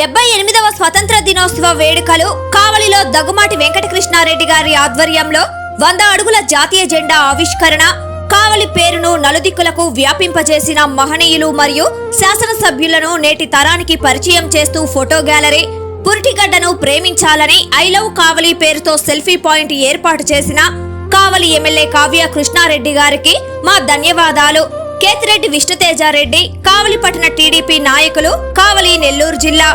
డెబ్బై ఎనిమిదవ స్వతంత్ర దినోత్సవ వేడుకలు కావలిలో దగ్గుమాటి వెంకటకృష్ణారెడ్డి గారి ఆధ్వర్యంలో వంద అడుగుల జాతీయ జెండా ఆవిష్కరణ కావలి పేరును నలుదిక్కులకు వ్యాపింపజేసిన మహనీయులు మరియు శాసనసభ్యులను నేటి తరానికి పరిచయం చేస్తూ ఫోటో గ్యాలరీ పురిటిగడ్డను ప్రేమించాలని ఐ లవ్ కావలి పేరుతో సెల్ఫీ పాయింట్ ఏర్పాటు చేసిన కావలి ఎమ్మెల్యే కావ్య కృష్ణారెడ్డి గారికి మా ధన్యవాదాలు. కేతిరెడ్డి విష్ణుతేజారెడ్డి కావలిపట్టణ టీడీపీ నాయకులు కావలి నెల్లూరు జిల్లా.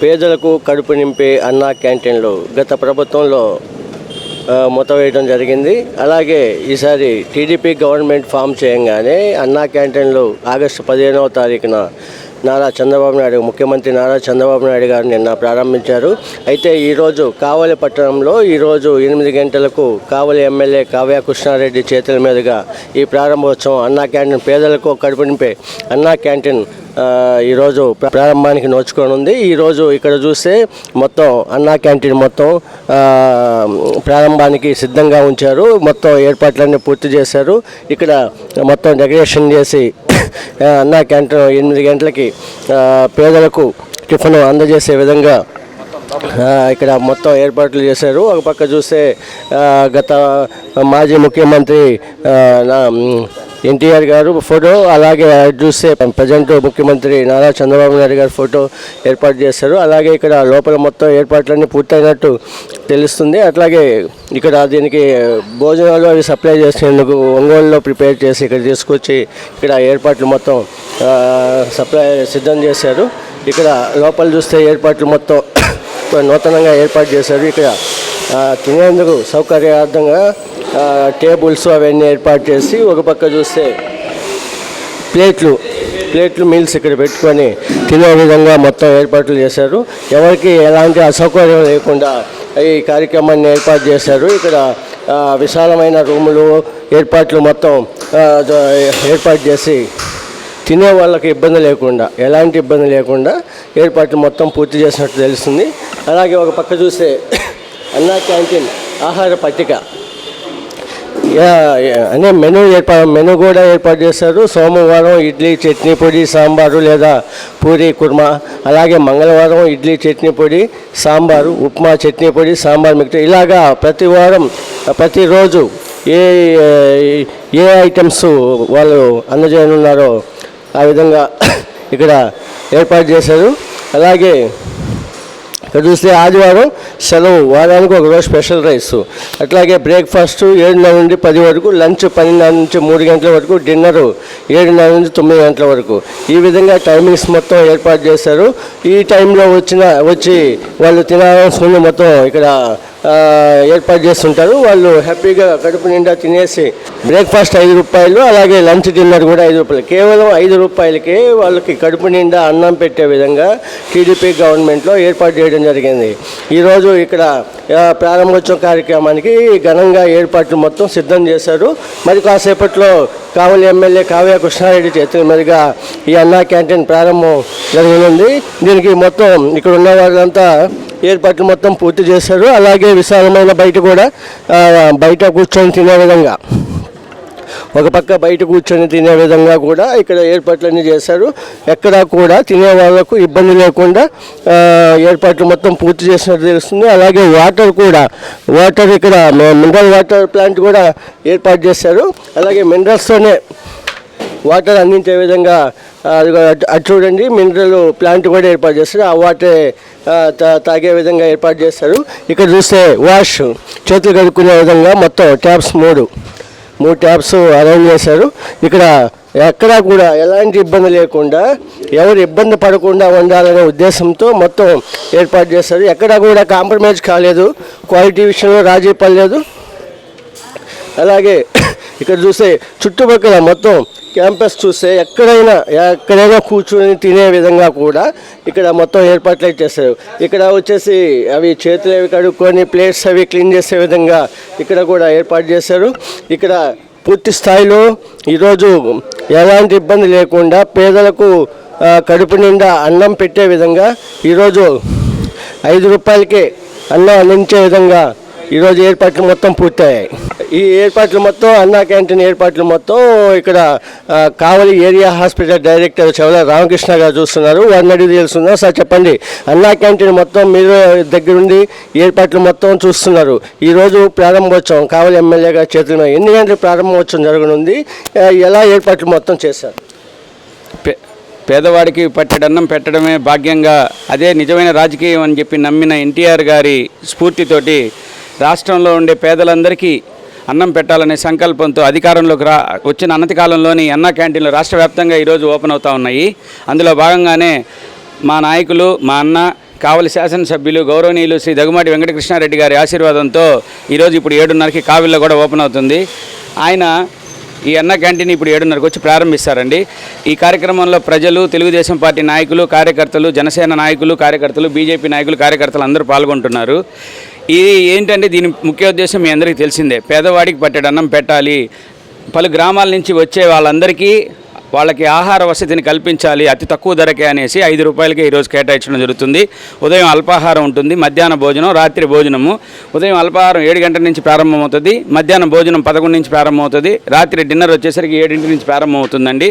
పేదలకు కడుపు నింపే అన్నా క్యాంటీన్లు గత ప్రభుత్వంలో మూతవేయడం జరిగింది. అలాగే ఈసారి టీడీపీ గవర్నమెంట్ ఫామ్ చేయంగానే అన్నా క్యాంటీన్లు ఆగస్టు పదిహేనవ తారీఖున నారా చంద్రబాబు నాయుడు ముఖ్యమంత్రి నారా చంద్రబాబు నాయుడు గారు నిన్న ప్రారంభించారు. అయితే ఈరోజు కావలి పట్టణంలో ఈరోజు ఎనిమిది గంటలకు కావలి ఎమ్మెల్యే కావ్య కృష్ణారెడ్డి చేతుల మీదుగా ఈ ప్రారంభోత్సవం అన్నా క్యాంటీన్ పేదలకు కడుపు నింపే అన్నా క్యాంటీన్ ఈరోజు ప్రారంభానికి నోచుకొని ఉంది ఈరోజు ఇక్కడ చూస్తే మొత్తం అన్నా క్యాంటీన్ మొత్తం ప్రారంభానికి సిద్ధంగా ఉంచారు. మొత్తం ఏర్పాట్లన్నీ పూర్తి చేశారు. ఇక్కడ మొత్తం డెకరేషన్ చేసి అన్నా క్యాంటీన్ ఎనిమిది గంటలకి పేదలకు టిఫిన్ అందజేసే విధంగా ఇక్కడ మొత్తం ఏర్పాట్లు చేశారు. ఒక పక్క చూస్తే గత మాజీ ముఖ్యమంత్రి నా- ఎన్టీఆర్ గారు ఫోటో అలాగే చూస్తే ప్రజెంట్ ముఖ్యమంత్రి నారా చంద్రబాబు నాయుడు గారి ఫోటో ఏర్పాటు చేశారు. అలాగే ఇక్కడ లోపల మొత్తం ఏర్పాట్లన్నీ పూర్తయినట్టు తెలుస్తుంది. అట్లాగే ఇక్కడ దీనికి భోజనాలు అవి సప్లై చేసేందుకు ఒంగోలులో ప్రిపేర్ చేసి ఇక్కడ తీసుకొచ్చి ఇక్కడ ఏర్పాట్లు మొత్తం సప్లై సిద్ధం చేశారు. ఇక్కడ లోపల చూస్తే ఏర్పాట్లు మొత్తం నూతనంగా ఏర్పాటు చేశారు. ఇక్కడ తినేందుకు సౌకర్యార్థంగా టేబుల్స్ అవన్నీ ఏర్పాటు చేసి ఒక పక్క చూస్తే ప్లేట్లు ప్లేట్లు మీల్స్ ఇక్కడ పెట్టుకొని తినే విధంగా మొత్తం ఏర్పాట్లు చేశారు. ఎవరికి ఎలాంటి అసౌకర్యం లేకుండా ఈ కార్యక్రమాన్ని ఏర్పాటు చేశారు. ఇక్కడ విశాలమైన రూములు ఏర్పాట్లు మొత్తం ఏర్పాటు చేసి తినే వాళ్ళకి ఇబ్బంది లేకుండా ఎలాంటి ఇబ్బంది లేకుండా ఏర్పాట్లు మొత్తం పూర్తి చేసినట్టు తెలుస్తుంది. అలాగే ఒక పక్క చూస్తే అన్నా క్యాంటీన్ ఆహార పట్టిక. అనే మెనూ ఏర్పా మెనూ కూడా ఏర్పాటు చేశారు. సోమవారం ఇడ్లీ చట్నీ పొడి సాంబారు లేదా పూరి కుర్మా అలాగే మంగళవారం ఇడ్లీ చట్నీ పొడి సాంబారు ఉప్మా చట్నీ పొడి సాంబార్ మిగతా ఇలాగా ప్రతి వారం ప్రతిరోజు ఏ ఏ ఐటమ్స్ వాళ్ళు అందజేయనున్నారో ఆ విధంగా ఇక్కడ ఏర్పాటు చేశారు. అలాగే ఇక్కడ చూస్తే ఆదివారం సెలవు వారానికి ఒక రోజు స్పెషల్ రైస్. అట్లాగే బ్రేక్ఫాస్ట్ ఏడున్నర నుండి పది వరకు లంచ్ పన్నెండున్నర నుంచి మూడు గంటల వరకు డిన్నరు ఏడున్నర నుంచి తొమ్మిది గంటల వరకు. ఈ విధంగా టైమింగ్స్ మొత్తం ఏర్పాటు చేశారు. ఈ టైంలో వచ్చిన వచ్చి వాళ్ళు తినాల్సిన మొత్తం ఇక్కడ ఏర్పాటు చేస్తుంటారు. వాళ్ళు హ్యాపీగా కడుపు నిండా తినేసి బ్రేక్ఫాస్ట్ ఐదు రూపాయలు అలాగే లంచ్ డిన్నర్ కూడా ఐదు రూపాయలు. కేవలం ఐదు రూపాయలకే వాళ్ళకి కడుపు నిండా అన్నం పెట్టే విధంగా టీడీపీ గవర్నమెంట్లో ఏర్పాటు చేయడం జరిగింది. ఈరోజు ఇక్కడ ప్రారంభోత్సవ కార్యక్రమానికి ఘనంగా ఏర్పాట్లు మొత్తం సిద్ధం చేశారు. మరి కాసేపట్లో కావలి ఎమ్మెల్యే కావ్య కృష్ణారెడ్డి చేతుల మీదుగా ఈ అన్నా క్యాంటీన్ ప్రారంభం జరగనుంది. దీనికి మొత్తం ఇక్కడ ఉన్న వాళ్ళంతా ఏర్పాట్లు మొత్తం పూర్తి చేశారు. అలాగే విశాలమైన బయట కూడా బయట కూర్చొని తినే విధంగా ఒక పక్క బయట కూర్చొని తినే విధంగా కూడా ఇక్కడ ఏర్పాట్లన్నీ చేశారు. ఎక్కడా కూడా తినే వాళ్ళకు ఇబ్బంది లేకుండా ఏర్పాట్లు మొత్తం పూర్తి చేసినట్టు తెలుస్తుంది. అలాగే వాటర్ కూడా వాటర్ ఇక్కడ మినరల్ వాటర్ ప్లాంట్ కూడా ఏర్పాటు చేశారు. అలాగే మినరల్స్తోనే వాటర్ అందించే విధంగా అది అటు- చూడండి మినరల్ ప్లాంట్ కూడా ఏర్పాటు చేస్తారు. ఆ వాటర్ తాగే విధంగా ఏర్పాటు చేస్తారు. ఇక్కడ చూస్తే వాష్ చేతులు కడుక్కునే విధంగా మొత్తం ట్యాప్స్ మూడు. మూడు ట్యాప్స్ అరేంజ్ చేశారు. ఇక్కడ ఎక్కడా కూడా ఎలాంటి ఇబ్బంది లేకుండా ఎవరు ఇబ్బంది పడకుండా ఉండాలనే ఉద్దేశంతో మొత్తం ఏర్పాటు చేశారు. ఎక్కడా కూడా కాంప్రమైజ్ కాలేదు. క్వాలిటీ విషయంలో రాజీ పడలేదు. అలాగే ఇక్కడ చూస్తే చుట్టుపక్కల మొత్తం క్యాంపస్ చూస్తే ఎక్కడైనా ఎక్కడైనా కూర్చొని తినే విధంగా కూడా ఇక్కడ మొత్తం ఏర్పాట్లు చేస్తారు. ఇక్కడ వచ్చేసి అవి చేతులు అవి కడుక్కొని ప్లేట్స్ అవి క్లీన్ చేసే విధంగా ఇక్కడ కూడా ఏర్పాటు చేశారు. ఇక్కడ పూర్తి స్థాయిలో ఈరోజు ఎలాంటి ఇబ్బంది లేకుండా పేదలకు కడుపు నిండా అన్నం పెట్టే విధంగా ఈరోజు ఐదు రూపాయలకే అన్నం అందించే విధంగా ఈరోజు ఏర్పాట్లు మొత్తం పూర్తయ్యాయి. ఈ ఏర్పాట్లు మొత్తం అన్నా క్యాంటీన్ ఏర్పాట్లు మొత్తం ఇక్కడ Kavali area hospital director Chavala Ramakrishna garu చూస్తున్నారు. వారిని అడిగి తెలుస్తున్నారు సార్ చెప్పండి. అన్నా క్యాంటీన్ మొత్తం మీరు దగ్గరుండి ఏర్పాట్లు మొత్తం చూస్తున్నారు. ఈరోజు ప్రారంభోత్సవం కావలి ఎమ్మెల్యే గారి చేతుల ఎన్ని గంటలు ప్రారంభోత్సవం జరగనుంది? ఎలా ఏర్పాట్లు మొత్తం చేశారు? పేదవాడికి పట్టడన్నం పెట్టడమే భాగ్యంగా అదే నిజమైన రాజకీయం అని చెప్పి నమ్మిన ఎన్టీఆర్ గారి స్ఫూర్తితోటి రాష్ట్రంలో ఉండే పేదలందరికీ అన్నం పెట్టాలనే సంకల్పంతో అధికారంలోకి రా వచ్చిన అనతి కాలంలోని అన్న క్యాంటీన్లు రాష్ట్ర వ్యాప్తంగా ఈరోజు ఓపెన్ అవుతా ఉన్నాయి. అందులో భాగంగానే మా నాయకులు మా అన్న కావలి శాసనసభ్యులు గౌరవనీయులు శ్రీ దగుమాటి వెంకటకృష్ణారెడ్డి గారి ఆశీర్వాదంతో ఈరోజు ఇప్పుడు ఏడున్నరకి కావిల్లో కూడా ఓపెన్ అవుతుంది. ఆయన ఈ అన్న క్యాంటీన్ ఇప్పుడు ఏడున్నరకు వచ్చి ప్రారంభిస్తారండి. ఈ కార్యక్రమంలో ప్రజలు తెలుగుదేశం పార్టీ నాయకులు కార్యకర్తలు జనసేన నాయకులు కార్యకర్తలు బీజేపీ నాయకులు కార్యకర్తలు అందరూ పాల్గొంటున్నారు. ఇది ఏంటంటే దీని ముఖ్య ఉద్దేశం మీ అందరికీ తెలిసిందే. పేదవాడికి పట్టెడు పెట్టాలి. పలు గ్రామాల నుంచి వచ్చే వాళ్ళందరికీ వాళ్ళకి ఆహార వసతిని కల్పించాలి అతి తక్కువ ధరకే అనేసి ఐదు రూపాయలకే ఈరోజు కేటాయించడం జరుగుతుంది. ఉదయం అల్పాహారం ఉంటుంది మధ్యాహ్న భోజనం రాత్రి భోజనము. ఉదయం అల్పాహారం ఏడు గంటల నుంచి ప్రారంభమవుతుంది మధ్యాహ్నం భోజనం పదకొండు నుంచి ప్రారంభమవుతుంది రాత్రి డిన్నర్ వచ్చేసరికి ఏడింటి నుంచి ప్రారంభమవుతుందండి.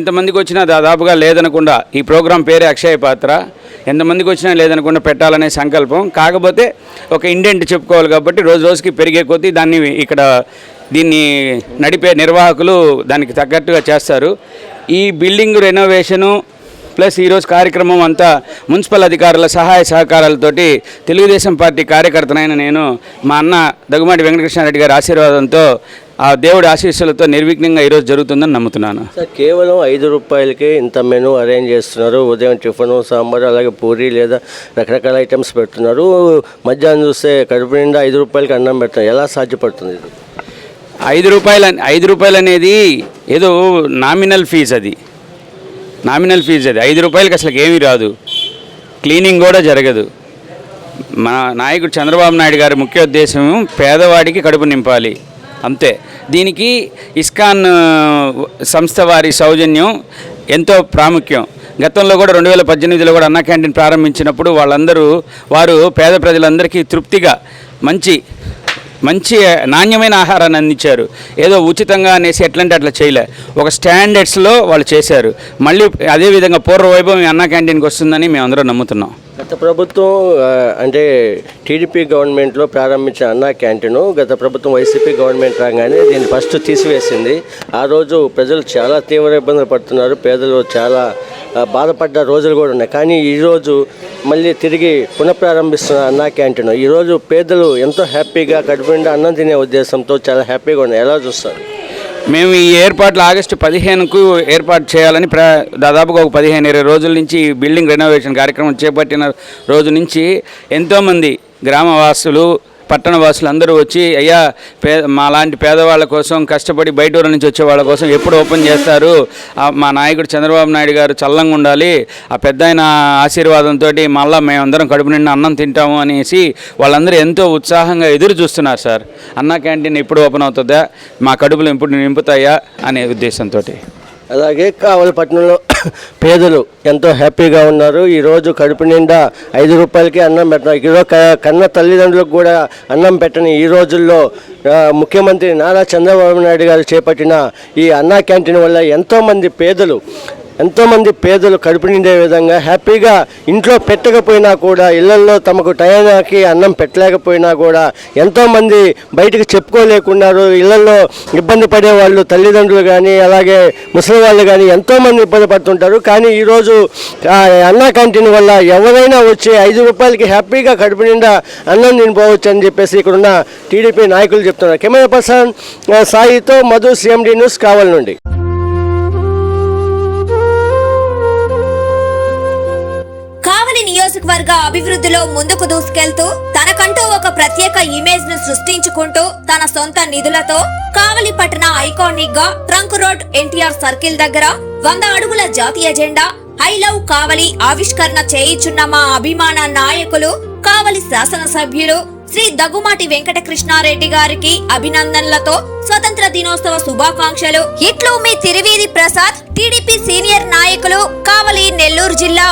ఎంతమందికి వచ్చినా దాదాపుగా లేదనకుండా ఈ ప్రోగ్రాం పేరే అక్షయ పాత్ర. ఎంతమందికి వచ్చినా లేదనకుండా పెట్టాలనే సంకల్పం. కాకపోతే ఒక ఇండెంట్ చెప్పుకోవాలి కాబట్టి రోజు రోజుకి పెరిగే కొద్దీ దాన్ని ఇక్కడ దీన్ని నడిపే నిర్వాహకులు దానికి తగ్గట్టుగా చేస్తారు. ఈ బిల్డింగ్ రెనోవేషను ప్లస్ ఈరోజు కార్యక్రమం అంతా మున్సిపల్ అధికారుల సహాయ సహకారాలతోటి తెలుగుదేశం పార్టీ కార్యకర్తనైన నేను మా అన్న దగ్గుమాటి వెంకటకృష్ణారెడ్డి గారి ఆశీర్వాదంతో ఆ దేవుడి ఆశీస్సులతో నిర్విఘ్నంగా ఈరోజు జరుగుతుందని నమ్ముతున్నాను. సార్ కేవలం ఐదు రూపాయలకే ఇంత మెనూ అరేంజ్ చేస్తున్నారు. ఉదయం టిఫిన్ సాంబార్ అలాగే పూరి లేదా రకరకాల ఐటమ్స్ పెడుతున్నారు. మధ్యాహ్నం చూస్తే కడుపు నిండా ఐదు రూపాయలకి అన్నం పెడుతున్నారు ఎలా సాధ్యపడుతుంది ఇది? ఐదు రూపాయలు ఐదు రూపాయలు అనేది ఏదో నామినల్ ఫీజు అది. నామినల్ ఫీజు అది. ఐదు రూపాయలకి అసలు ఏమీ రాదు. క్లీనింగ్ కూడా జరగదు. మా నాయకుడు చంద్రబాబు నాయుడు గారి ముఖ్య ఉద్దేశం పేదవాడికి కడుపు నింపాలి. అంతే. దీనికి ఇస్కాన్ సంస్థ వారి సౌజన్యం ఎంతో ప్రాముఖ్యం. గతంలో కూడా రెండు వేల పద్దెనిమిదిలో కూడా అన్నా క్యాంటీన్ ప్రారంభించినప్పుడు వాళ్ళందరూ వారు పేద ప్రజలందరికీ తృప్తిగా మంచి మంచి నాణ్యమైన ఆహారాన్ని అందించారు. ఏదో ఉచితంగా అనేసి ఎట్లంటే అట్లా చేయలే. ఒక స్టాండర్డ్స్లో వాళ్ళు చేశారు. మళ్ళీ అదేవిధంగా పూర్వ వైభవం అన్న అన్నా క్యాంటీన్కి వస్తుందని మేము అందరం నమ్ముతున్నాం. గత ప్రభుత్వం అంటే టీడీపీ గవర్నమెంట్లో ప్రారంభించిన అన్నా క్యాంటీను గత ప్రభుత్వం వైసీపీ గవర్నమెంట్ రాగానే దీన్ని ఫస్ట్ తీసివేసింది. ఆ రోజు ప్రజలు చాలా తీవ్ర ఇబ్బందులు పడుతున్నారు. పేదలు చాలా బాధపడ్డ రోజులు కూడా ఉన్నాయి. కానీ ఈరోజు మళ్ళీ తిరిగి పునఃప్రారంభిస్తున్న అన్నా క్యాంటీన్. ఈరోజు పేదలు ఎంతో హ్యాపీగా కడుపునిండా అన్నం తినే ఉద్దేశంతో చాలా హ్యాపీగా ఉన్నాయి. ఎలా చూస్తారు? మేము ఈ ఏర్పాట్లు ఆగస్టు పదిహేనుకు ఏర్పాటు చేయాలని ప్ర దాదాపుగా ఒక పదిహేను ఇరవై రోజుల నుంచి ఈ బిల్డింగ్ రెనోవేషన్ కార్యక్రమం చేపట్టిన రోజు నుంచి ఎంతోమంది గ్రామవాసులు పట్టణ వాసులు అందరూ వచ్చి అయ్యా పే మా లాంటి పేదవాళ్ళ కోసం కష్టపడి బయట ఊరు నుంచి వచ్చే వాళ్ళ కోసం ఎప్పుడు ఓపెన్ చేస్తారు? మా నాయకుడు చంద్రబాబు నాయుడు గారు చల్లంగా ఉండాలి. ఆ పెద్ద ఆయన ఆశీర్వాదంతో మళ్ళీ మేమందరం కడుపు నిండా అన్నం తింటాము అనేసి వాళ్ళందరూ ఎంతో ఉత్సాహంగా ఎదురు చూస్తున్నారు సార్. అన్న క్యాంటీన్ ఎప్పుడు ఓపెన్ అవుతుందా? మా కడుపులు ఎప్పుడు నింపుతాయా? అనే ఉద్దేశంతో అలాగే కావలపట్నంలో పేదలు ఎంతో హ్యాపీగా ఉన్నారు. ఈరోజు కడుపు నిండా ఐదు రూపాయలకి అన్నం పెట్టడం ఈరోజు కన్న తల్లిదండ్రులకు కూడా అన్నం పెట్టని ఈ రోజుల్లో ముఖ్యమంత్రి నారా చంద్రబాబు నాయుడు గారు చేపట్టిన ఈ అన్నా క్యాంటీన్ వల్ల ఎంతోమంది పేదలు ఎంతోమంది పేదలు కడుపు నిండే విధంగా హ్యాపీగా ఇంట్లో పెట్టకపోయినా కూడా ఇళ్ళలో తమకు టయానికి అన్నం పెట్టలేకపోయినా కూడా ఎంతోమంది బయటకు చెప్పుకోలేకున్నారు. ఇళ్ళలో ఇబ్బంది పడే వాళ్ళు తల్లిదండ్రులు కానీ అలాగే ముసలి వాళ్ళు కానీ ఎంతోమంది ఇబ్బంది పడుతుంటారు. కానీ ఈరోజు అన్నా క్యాంటీన్ వల్ల ఎవరైనా వచ్చి ఐదు రూపాయలకి హ్యాపీగా కడుపు నిండా అన్నం తినిపోవచ్చు అని చెప్పేసి ఇక్కడున్న టీడీపీ నాయకులు చెప్తున్నారు. కెమెరా పర్సన్ సాయితో మధు సిఎండి న్యూస్ కావాలి నుండి. నియోజకవర్గ అభివృద్ధిలో ముందుకు దూసుకెళ్తూ తనకంటూ ఒక ప్రత్యేక ఇమేజ్ను సృష్టించుకుంటూ తన సొంత నిధులతో కావలి పట్టణ ఐకానిక్గా ట్రంక్ రోడ్ ఎన్టీఆర్ సర్కిల్ దగ్గర వంద అడుగుల జాతీయ జెండా ఐ లవ్ కావలి ఆవిష్కరణ చేయించున్న మా అభిమాన నాయకులు కావలి శాసనసభ్యులు శ్రీ దగ్గుమాటి వెంకటకృష్ణారెడ్డి గారికి అభినందనలతో స్వతంత్ర దినోత్సవ శుభాకాంక్షలు. ఇట్లు మీ తిరువీధి ప్రసాద్ టీడీపీ సీనియర్ నాయకులు కావలి నెల్లూరు జిల్లా